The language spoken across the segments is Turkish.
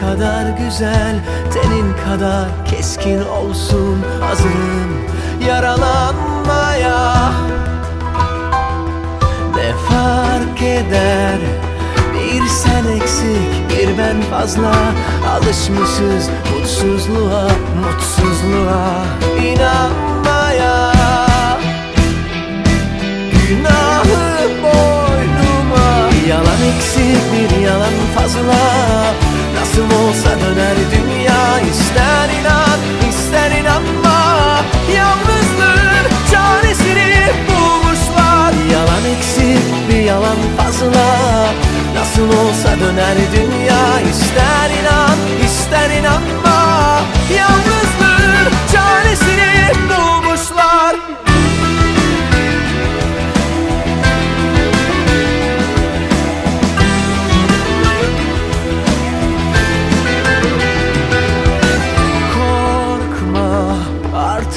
kadar güzel Tenin kadar keskin olsun Hazırım yaralanmaya. Ne fark eder? Bir sen eksik bir ben fazla. Alışmışız mutsuzluğa Mutsuzluğa. İnanmaya. Günahı boynuma. Yalan eksik bir yalan fazla. Nasıl olsa döner dünya ister inan ister inanma. Yalnızlığın çaresini bulmuşlar. Yalan eksik bir yalan fazla. Nasıl olsa döner dünya ister inan ister inanma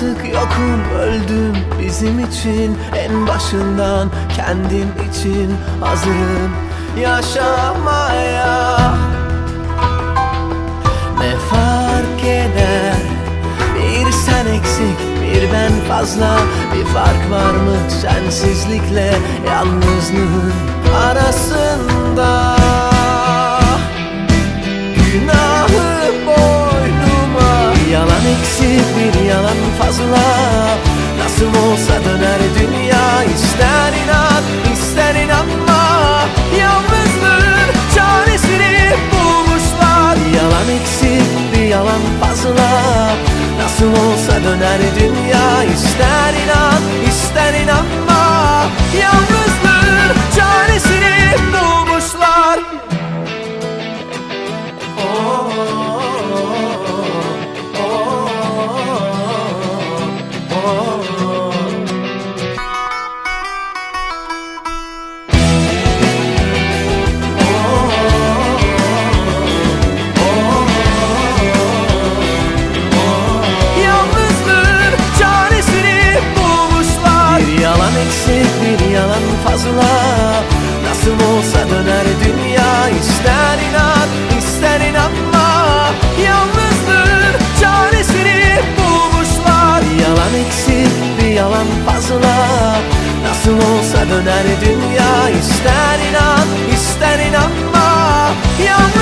artık yokum öldüm bizim için. En başından kendim için hazırım yaşamaya. Ne fark eder? Bir sen eksik bir ben fazla. Bir fark var mı sensizlikle yalnızlığın arasında fazla Nasıl olsa döner dünya ister inan ister inanma. Yalnızlığın çaresini bulmuşlar. Yalan eksik bir yalan fazla. Nasıl olsa döner dünya ister inan ister inanma. Yalnızlığın çaresini bulmuşlar fazla. Nasıl olsa döner dünya ister inan Döner dünya ister inan ister inanma. Yalnız